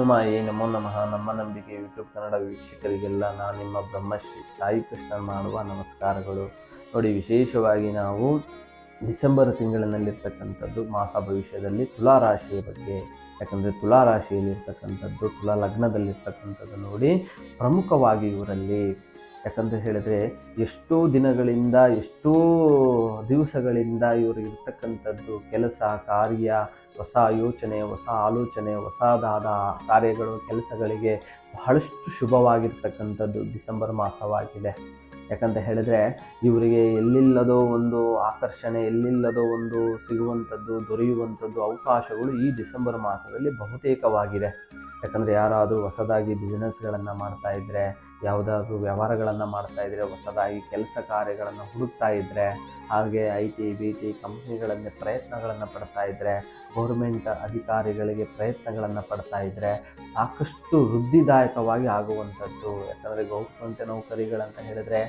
ವಿಷ್ಣುಮಾಯೇ ನಮೋ ನಮಃ. ನಮ್ಮ ನಂಬಿಕೆ ಯೂಟ್ಯೂಬ್ ಕನ್ನಡ ವೀಕ್ಷಕರಿಗೆಲ್ಲ ನಾನು ನಿಮ್ಮ ಬ್ರಹ್ಮಶ್ರೀ ಸಾಯಿ ಕೃಷ್ಣ ಮಾಡುವ ನಮಸ್ಕಾರಗಳು. ನೋಡಿ, ವಿಶೇಷವಾಗಿ ನಾವು ಡಿಸೆಂಬರ್ ತಿಂಗಳಿನಲ್ಲಿರ್ತಕ್ಕಂಥದ್ದು ಮಾಸ ಭವಿಷ್ಯದಲ್ಲಿ ತುಲಾ ರಾಶಿಯ ಬಗ್ಗೆ. ಯಾಕಂದರೆ ತುಲಾ ರಾಶಿಯಲ್ಲಿರ್ತಕ್ಕಂಥದ್ದು, ತುಲಾ ಲಗ್ನದಲ್ಲಿರ್ತಕ್ಕಂಥದ್ದು ನೋಡಿ ಪ್ರಮುಖವಾಗಿ ಇವರಲ್ಲಿ. ಯಾಕಂತ ಹೇಳಿದ್ರೆ ಎಷ್ಟೋ ದಿನಗಳಿಂದ, ಎಷ್ಟೋ ದಿವಸಗಳಿಂದ ಇವರು ಇರ್ತಕ್ಕಂಥದ್ದು ಕೆಲಸ, ಕಾರ್ಯ ಹೊಸ ಯೋಚನೆ, ಹೊಸ ಆಲೋಚನೆ, ಹೊಸದಾದ ಕಾರ್ಯಗಳು, ಕೆಲಸಗಳಿಗೆ ಬಹಳಷ್ಟು ಶುಭವಾಗಿರ್ತಕ್ಕಂಥದ್ದು ಡಿಸೆಂಬರ್ ಮಾಸವಾಗಿದೆ. ಯಾಕಂತ ಹೇಳಿದ್ರೆ ಇವರಿಗೆ ಎಲ್ಲಿಲ್ಲದೋ ಒಂದು ಆಕರ್ಷಣೆ, ಎಲ್ಲಿಲ್ಲದೋ ಒಂದು ಸಿಗುವಂಥದ್ದು, ದೊರೆಯುವಂಥದ್ದು ಅವಕಾಶಗಳು ಈ ಡಿಸೆಂಬರ್ ಮಾಸದಲ್ಲಿ ಬಹುತೇಕವಾಗಿದೆ. ಯಾಕಂದರೆ ಯಾರಾದರೂ ಹೊಸದಾಗಿ ಬಿಸ್ನೆಸ್ಗಳನ್ನು ಮಾಡ್ತಾ ಇದ್ದರೆ ಯಾವುದಾದ್ರೂ ವ್ಯವಹಾರಗಳನ್ನು ಮಾಡ್ತಾ ಇದ್ದರೆ ಹೊಸದಾಗಿ ಕೆಲಸ ಕಾರ್ಯಗಳನ್ನು ಹುಡುಕ್ತಾ ಇದ್ದರೆ ಹಾಗೆ ಐ ಟಿ ಬಿ ಟಿ ಕಂಪ್ನಿಗಳಲ್ಲಿ ಪ್ರಯತ್ನಗಳನ್ನು ಪಡ್ತಾ ಇದ್ದರೆ ಗೌರ್ಮೆಂಟ್ ಅಧಿಕಾರಿಗಳಿಗೆ ಪ್ರಯತ್ನಗಳನ್ನು ಪಡ್ತಾ ಇದ್ದರೆ ಸಾಕಷ್ಟು ವೃದ್ಧಿದಾಯಕವಾಗಿ ಆಗುವಂಥದ್ದು. ಯಾಕಂದರೆ ಗೌರ್ಮೆಂಟ್ ನೌಕರಿಗಳಂತ ಹೇಳಿದ್ರೆ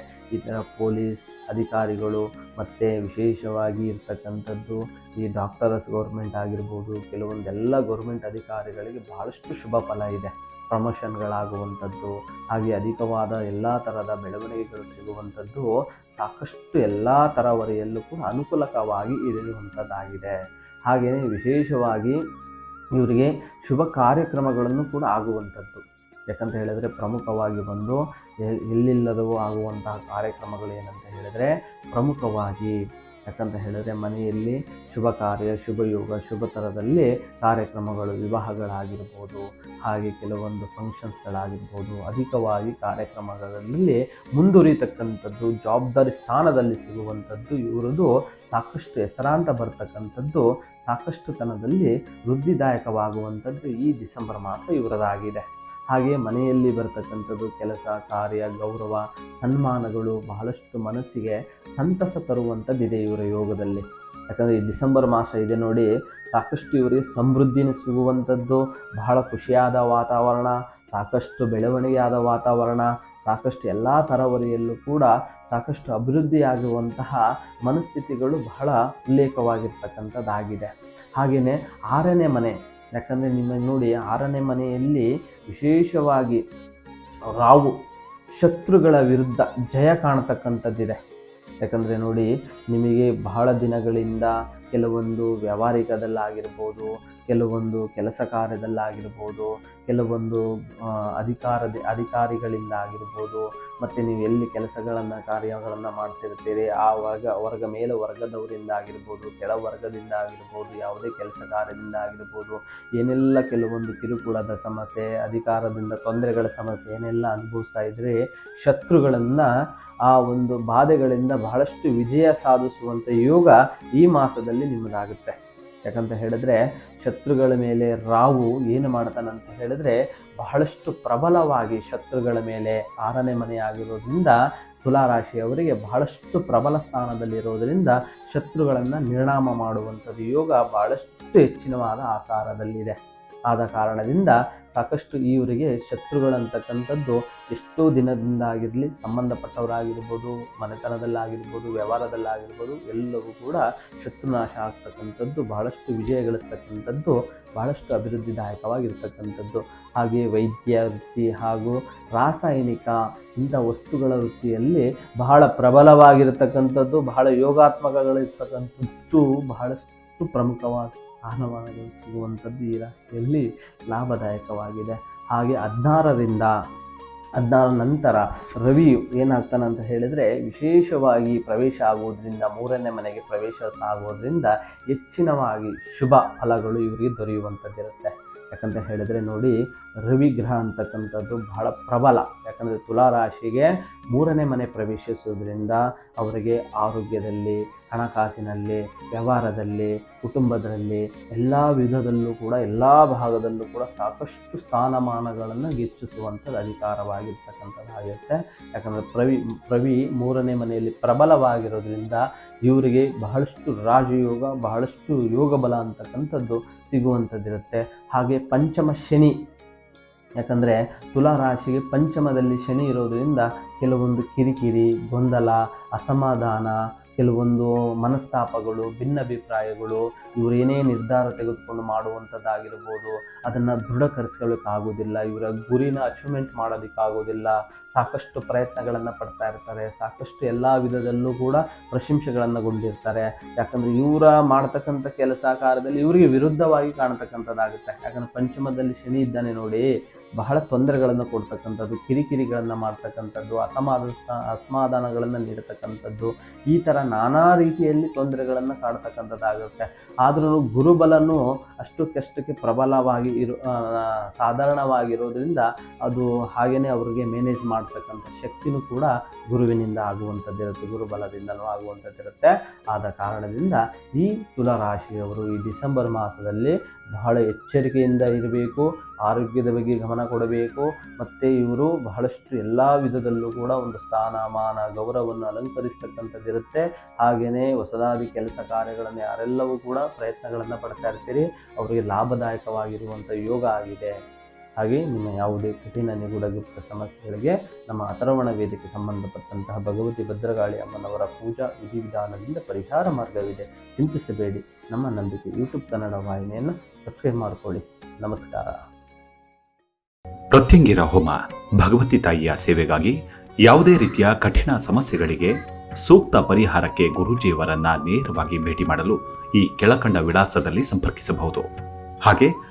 ಥರ ಪೊಲೀಸ್ ಅಧಿಕಾರಿಗಳು ಮತ್ತು ವಿಶೇಷವಾಗಿ ಇರ್ತಕ್ಕಂಥದ್ದು ಈ ಡಾಕ್ಟರ್ಸ್ ಗೌರ್ಮೆಂಟ್ ಆಗಿರ್ಬೋದು, ಕೆಲವೊಂದೆಲ್ಲ ಗೌರ್ಮೆಂಟ್ ಅಧಿಕಾರಿಗಳಿಗೆ ಬಹಳಷ್ಟು ಶುಭ ಫಲ ಇದೆ. ಪ್ರಮೋಷನ್ಗಳಾಗುವಂಥದ್ದು, ಹಾಗೆ ಅಧಿಕವಾದ ಎಲ್ಲ ಥರದ ಬೆಳವಣಿಗೆಗಳು ಸಿಗುವಂಥದ್ದು ಸಾಕಷ್ಟು ಎಲ್ಲ ಥರವರೆಯಲ್ಲೂ ಕೂಡ ಅನುಕೂಲಕವಾಗಿ ಇರುವಂಥದ್ದಾಗಿದೆ ಹಾಗೆಯೇ ವಿಶೇಷವಾಗಿ ಇವರಿಗೆ ಶುಭ ಕಾರ್ಯಕ್ರಮಗಳನ್ನು ಕೂಡ ಆಗುವಂಥದ್ದು. ಯಾಕಂತ ಹೇಳಿದರೆ ಪ್ರಮುಖವಾಗಿ ಬಂದು ಎಲ್ಲಿಲ್ಲದವೂ ಆಗುವಂತಹ ಕಾರ್ಯಕ್ರಮಗಳು ಏನಂತ ಹೇಳಿದರೆ ಪ್ರಮುಖವಾಗಿ ಯಾಕಂತ ಹೇಳಿದ್ರೆ ಮನೆಯಲ್ಲಿ ಶುಭ ಕಾರ್ಯ, ಶುಭ ಯೋಗ, ಶುಭ ಥರದಲ್ಲಿ ಕಾರ್ಯಕ್ರಮಗಳು, ವಿವಾಹಗಳಾಗಿರ್ಬೋದು, ಹಾಗೆ ಕೆಲವೊಂದು ಫಂಕ್ಷನ್ಸ್ಗಳಾಗಿರ್ಬೋದು ಅಧಿಕವಾಗಿ ಕಾರ್ಯಕ್ರಮಗಳಲ್ಲಿ ಮುಂದುವರಿತಕ್ಕಂಥದ್ದು, ಜವಾಬ್ದಾರಿ ಸ್ಥಾನದಲ್ಲಿ ಸಿಗುವಂಥದ್ದು ಇವರದು ಸಾಕಷ್ಟು ಹೆಸರಾಂತ ಬರ್ತಕ್ಕಂಥದ್ದು ಸಾಕಷ್ಟು ತನದಲ್ಲಿ ವೃದ್ಧಿದಾಯಕವಾಗುವಂಥದ್ದು ಈ ಡಿಸೆಂಬರ್ ಮಾಸ ಇವರದಾಗಿದೆ ಹಾಗೆ ಮನೆಯಲ್ಲಿ ಬರ್ತಕ್ಕಂಥದ್ದು ಕೆಲಸ, ಕಾರ್ಯ, ಗೌರವ, ಸನ್ಮಾನಗಳು ಬಹಳಷ್ಟು ಮನಸ್ಸಿಗೆ ಸಂತಸ ತರುವಂಥದ್ದಿದೆ ಇವರ ಯೋಗದಲ್ಲಿ. ಯಾಕಂದರೆ ಈ ಡಿಸೆಂಬರ್ ಮಾಸ ಇದೆ ನೋಡಿ, ಸಾಕಷ್ಟು ಇವರಿಗೆ ಸಮೃದ್ಧಿನೂ ಸಿಗುವಂಥದ್ದು. ಬಹಳ ಖುಷಿಯಾದ ವಾತಾವರಣ, ಸಾಕಷ್ಟು ಬೆಳವಣಿಗೆಯಾದ ವಾತಾವರಣ, ಸಾಕಷ್ಟು ಎಲ್ಲ ತರವರಿಯಲ್ಲೂ ಕೂಡ ಸಾಕಷ್ಟು ಅಭಿವೃದ್ಧಿಯಾಗುವಂತಹ ಮನಸ್ಥಿತಿಗಳು ಬಹಳ ಉಲ್ಲೇಖವಾಗಿರ್ತಕ್ಕಂಥದ್ದಾಗಿದೆ. ಹಾಗೆಯೇ ಆರನೇ ಮನೆ ಯಾಕಂದರೆ ನಿಮಗೆ ನೋಡಿ ಆರನೇ ಮನೆಯಲ್ಲಿ ವಿಶೇಷವಾಗಿ ರಾವು ಶತ್ರುಗಳ ವಿರುದ್ಧ ಜಯ ಕಾಣತಕ್ಕಂಥದ್ದಿದೆ. ಯಾಕಂದರೆ ನೋಡಿ ನಿಮಗೆ ಬಹಳ ದಿನಗಳಿಂದ ಕೆಲವೊಂದು ವ್ಯಾವಹಾರಿಕದಲ್ಲಾಗಿರ್ಬೋದು, ಕೆಲವೊಂದು ಕೆಲಸ ಕಾರ್ಯದಲ್ಲಾಗಿರ್ಬೋದು, ಕೆಲವೊಂದು ಅಧಿಕಾರದ ಅಧಿಕಾರಿಗಳಿಂದ ಆಗಿರ್ಬೋದು ಮತ್ತು ನೀವು ಎಲ್ಲಿ ಕೆಲಸಗಳನ್ನು, ಕಾರ್ಯಗಳನ್ನು ಮಾಡ್ತಿರ್ತೀರಿ ಆ ವರ್ಗ ವರ್ಗ ಮೇಲೆ ವರ್ಗದವರಿಂದ ಆಗಿರ್ಬೋದು ಕೆಳ ವರ್ಗದಿಂದ ಆಗಿರ್ಬೋದು ಯಾವುದೇ ಕೆಲಸ ಕಾರ್ಯದಿಂದ ಆಗಿರ್ಬೋದು ಏನೆಲ್ಲ ಕೆಲವೊಂದು ಕಿರುಕುಳದ ಸಮಸ್ಯೆ, ಅಧಿಕಾರದಿಂದ ತೊಂದರೆಗಳ ಸಮಸ್ಯೆ, ಏನೆಲ್ಲ ಅನುಭವಿಸ್ತಾ ಇದ್ದರೆ ಶತ್ರುಗಳನ್ನು ಆ ಒಂದು ಬಾಧೆಗಳಿಂದ ಬಹಳಷ್ಟು ವಿಜಯ ಸಾಧಿಸುವಂಥ ಯೋಗ ಈ ಮಾಸದಲ್ಲಿ ನಿಮ್ಮದಾಗುತ್ತೆ. ಯಾಕಂತ ಹೇಳಿದ್ರೆ ಶತ್ರುಗಳ ಮೇಲೆ ರಾವು ಏನು ಮಾಡ್ತಾನಂತ ಹೇಳಿದ್ರೆ ಬಹಳಷ್ಟು ಪ್ರಬಲವಾಗಿ ಶತ್ರುಗಳ ಮೇಲೆ ಆರನೇ ಮನೆಯಾಗಿರೋದ್ರಿಂದ ತುಲಾರಾಶಿಯವರಿಗೆ ಬಹಳಷ್ಟು ಪ್ರಬಲ ಸ್ಥಾನದಲ್ಲಿರೋದರಿಂದ ಶತ್ರುಗಳನ್ನು ನಿರ್ಣಾಮ ಮಾಡುವಂಥದ್ದು ಯೋಗ ಬಹಳಷ್ಟು ಹೆಚ್ಚಿನವಾದ ಆಕಾರದಲ್ಲಿದೆ. ಆದ ಕಾರಣದಿಂದ ಸಾಕಷ್ಟು ಇವರಿಗೆ ಶತ್ರುಗಳಂತಕ್ಕಂಥದ್ದು ಎಷ್ಟೋ ದಿನದಿಂದ ಆಗಿರಲಿ ಸಂಬಂಧಪಟ್ಟವರಾಗಿರ್ಬೋದು, ಮನೆತನದಲ್ಲಾಗಿರ್ಬೋದು, ವ್ಯವಹಾರದಲ್ಲಾಗಿರ್ಬೋದು ಎಲ್ಲವೂ ಕೂಡ ಶತ್ರುನಾಶ ಆಗ್ತಕ್ಕಂಥದ್ದು, ಬಹಳಷ್ಟು ವಿಜಯಗಳಿಸ್ತಕ್ಕಂಥದ್ದು ಬಹಳಷ್ಟು ಅಭಿವೃದ್ಧಿದಾಯಕವಾಗಿರ್ತಕ್ಕಂಥದ್ದು. ಹಾಗೆ ವೈದ್ಯ ವೃತ್ತಿ ಹಾಗೂ ರಾಸಾಯನಿಕ ಇಂಥ ವಸ್ತುಗಳ ವೃತ್ತಿಯಲ್ಲಿ ಬಹಳ ಪ್ರಬಲವಾಗಿರ್ತಕ್ಕಂಥದ್ದು, ಬಹಳ ಯೋಗಾತ್ಮಕಗಳಿರ್ತಕ್ಕಂಥದ್ದು ಬಹಳಷ್ಟು ಪ್ರಮುಖವಾದ ಸ್ಥಾನಮಾನಗಳು ಸಿಗುವಂಥದ್ದು ಈ ರಾಶಿಯಲ್ಲಿ ಲಾಭದಾಯಕವಾಗಿದೆ. ಹಾಗೆ ಹದಿನಾರರಿಂದ ಹದಿನಾರ ನಂತರ ರವಿಯು ಏನಾಗ್ತಾನೆ ಅಂತ ಹೇಳಿದರೆ ವಿಶೇಷವಾಗಿ ಪ್ರವೇಶ ಆಗುವುದರಿಂದ ಮೂರನೇ ಮನೆಗೆ ಪ್ರವೇಶ ಆಗೋದ್ರಿಂದ ಹೆಚ್ಚಿನವಾಗಿ ಶುಭ ಫಲಗಳು ಇವರಿಗೆ ದೊರೆಯುವಂಥದ್ದಿರುತ್ತೆ. ಯಾಕಂತ ಹೇಳಿದರೆ ನೋಡಿ ರವಿ ಗ್ರಹ ಅಂತಕ್ಕಂಥದ್ದು ಬಹಳ ಪ್ರಬಲ ಯಾಕಂದರೆ ತುಲಾರಾಶಿಗೆ ಮೂರನೇ ಮನೆ ಪ್ರವೇಶಿಸುವುದರಿಂದ ಅವರಿಗೆ ಆರೋಗ್ಯದಲ್ಲಿ, ಹಣಕಾಸಿನಲ್ಲಿ, ವ್ಯವಹಾರದಲ್ಲಿ, ಕುಟುಂಬದಲ್ಲಿ ಎಲ್ಲ ವಿಧದಲ್ಲೂ ಕೂಡ, ಎಲ್ಲ ಭಾಗದಲ್ಲೂ ಕೂಡ ಸಾಕಷ್ಟು ಸ್ಥಾನಮಾನಗಳನ್ನು ಹೆಚ್ಚಿಸುವಂಥದ್ದು ಅಧಿಕಾರವಾಗಿರ್ತಕ್ಕಂಥದ್ದಾಗಿರುತ್ತೆ ಯಾಕಂದರೆ ಪ್ರವಿ ಪ್ರವಿ ಮೂರನೇ ಮನೆಯಲ್ಲಿ ಪ್ರಬಲವಾಗಿರೋದ್ರಿಂದ ಇವರಿಗೆ ಬಹಳಷ್ಟು ರಾಜಯೋಗ, ಬಹಳಷ್ಟು ಯೋಗ ಬಲ ಅಂತಕ್ಕಂಥದ್ದು ಸಿಗುವಂಥದ್ದಿರುತ್ತೆ. ಹಾಗೆ ಪಂಚಮ ಶನಿ ಯಾಕಂದರೆ ತುಲಾ ರಾಶಿಗೆ ಪಂಚಮದಲ್ಲಿ ಶನಿ ಇರೋದರಿಂದ ಕೆಲವೊಂದು ಕಿರಿಕಿರಿ, ಗೊಂದಲ, ಅಸಮಾಧಾನ, ಕೆಲವೊಂದು ಮನಸ್ತಾಪಗಳು, ಭಿನ್ನಾಭಿಪ್ರಾಯಗಳು ಇವರೇನೇ ನಿರ್ಧಾರ ತೆಗೆದುಕೊಂಡು ಮಾಡುವಂಥದ್ದಾಗಿರ್ಬೋದು, ಅದನ್ನು ದೃಢಕರಿಸ್ಕೊಳ್ಳೋಕ್ಕಾಗೋದಿಲ್ಲ ಇವರ ಗುರಿನ ಅಚೀವ್ಮೆಂಟ್ ಮಾಡೋದಕ್ಕಾಗೋದಿಲ್ಲ. ಸಾಕಷ್ಟು ಪ್ರಯತ್ನಗಳನ್ನು ಪಡ್ತಾ ಇರ್ತಾರೆ, ಸಾಕಷ್ಟು ಎಲ್ಲ ವಿಧದಲ್ಲೂ ಕೂಡ ಪ್ರಶಂಸೆಗಳನ್ನು ಗೊಂಡಿರ್ತಾರೆ. ಯಾಕಂದರೆ ಇವರ ಮಾಡ್ತಕ್ಕಂಥ ಕೆಲಸ ಕಾರ್ಯದಲ್ಲಿ ಇವರಿಗೆ ವಿರುದ್ಧವಾಗಿ ಕಾಣ್ತಕ್ಕಂಥದ್ದಾಗುತ್ತೆ. ಯಾಕಂದರೆ ಪಂಚಮದಲ್ಲಿ ಶನಿ ಇದ್ದಾನೆ ನೋಡಿ, ಬಹಳ ತೊಂದರೆಗಳನ್ನು ಕೊಡ್ತಕ್ಕಂಥದ್ದು, ಕಿರಿಕಿರಿಗಳನ್ನು ಮಾಡ್ತಕ್ಕಂಥದ್ದು ಅಸಮಾಧ ಅಸಮಾಧಾನಗಳನ್ನು ನೀಡತಕ್ಕಂಥದ್ದು, ಈ ಥರ ನಾನಾ ರೀತಿಯಲ್ಲಿ ತೊಂದರೆಗಳನ್ನು ಕಾಡ್ತಕ್ಕಂಥದ್ದಾಗುತ್ತೆ ಆದ್ರೂ ಗುರುಬಲನು ಅಷ್ಟಕ್ಕಷ್ಟಕ್ಕೆ ಪ್ರಬಲವಾಗಿ ಇರು ಸಾಧಾರಣವಾಗಿರೋದ್ರಿಂದ ಅದು ಹಾಗೆಯೇ ಅವ್ರಿಗೆ ಮ್ಯಾನೇಜ್ ಮಾಡ್ತಕ್ಕಂಥ ಶಕ್ತಿನೂ ಕೂಡ ಗುರುವಿನಿಂದ ಆಗುವಂಥದ್ದಿರುತ್ತೆ ಗುರುಬಲದಿಂದಲೂ ಆಗುವಂಥದ್ದಿರುತ್ತೆ. ಆದ ಕಾರಣದಿಂದ ಈ ತುಲಾರಾಶಿಯವರು ಈ ಡಿಸೆಂಬರ್ ಮಾಸದಲ್ಲಿ ಬಹಳ ಎಚ್ಚರಿಕೆಯಿಂದ ಇರಬೇಕು, ಆರೋಗ್ಯದ ಬಗ್ಗೆ ಗಮನ ಕೊಡಬೇಕು, ಮತ್ತು ಇವರು ಬಹಳಷ್ಟು ಎಲ್ಲ ವಿಧದಲ್ಲೂ ಕೂಡ ಒಂದು ಸ್ಥಾನಮಾನ, ಗೌರವವನ್ನು ಅಲಂಕರಿಸ್ತಕ್ಕಂಥದ್ದಿರುತ್ತೆ. ಹಾಗೆಯೇ ಹೊಸದಾಗಿ ಕೆಲಸ ಕಾರ್ಯಗಳನ್ನು ಯಾರೆಲ್ಲವೂ ಕೂಡ ಪ್ರಯತ್ನಗಳನ್ನು ಪಡ್ತಾ ಇರ್ತೀರಿ. ಅವರಿಗೆ ಲಾಭದಾಯಕವಾಗಿರುವಂಥ ಯೋಗ ಆಗಿದೆ. ಹಾಗೆ ನಿಮ್ಮ ಯಾವುದೇ ಕಠಿಣ ನಿಗೂಢ ಗುಪ್ತ ಸಮಸ್ಯೆಗಳಿಗೆ ನಮ್ಮ ಅಥರ್ವಣ ವೇದಿಕೆ ಸಂಬಂಧಪಟ್ಟಂತಹ ಭಗವತಿ ಭದ್ರಗಾಳಿ ಅಮ್ಮನವರ ಪೂಜಾ ವಿಧಿವಿಧಾನದಿಂದ ಪರಿಹಾರ ಮಾರ್ಗವಿದೆ. ಚಿಂತಿಸಬೇಡಿ. ನಮ್ಮ ನಂಬಿಕೆ ಯೂಟ್ಯೂಬ್ ಕನ್ನಡ ವಾಹಿನಿಯನ್ನು ಸಬ್ಸ್ಕ್ರೈಬ್ ಮಾಡಿಕೊಳ್ಳಿ. ನಮಸ್ಕಾರ. ಪ್ರತ್ಯಂಗಿರ ಹೋಮ ಭಗವತಿ ತಾಯಿಯ ಸೇವೆಗಾಗಿ ಯಾವುದೇ ರೀತಿಯ ಕಠಿಣ ಸಮಸ್ಯೆಗಳಿಗೆ ಸೂಕ್ತ ಪರಿಹಾರಕ್ಕೆ ಗುರೂಜಿಯವರನ್ನ ನೇರವಾಗಿ ಭೇಟಿ ಮಾಡಲು ಈ ಕೆಳಕಂಡ ವಿಳಾಸದಲ್ಲಿ ಸಂಪರ್ಕಿಸಬಹುದು. ಹಾಗೆ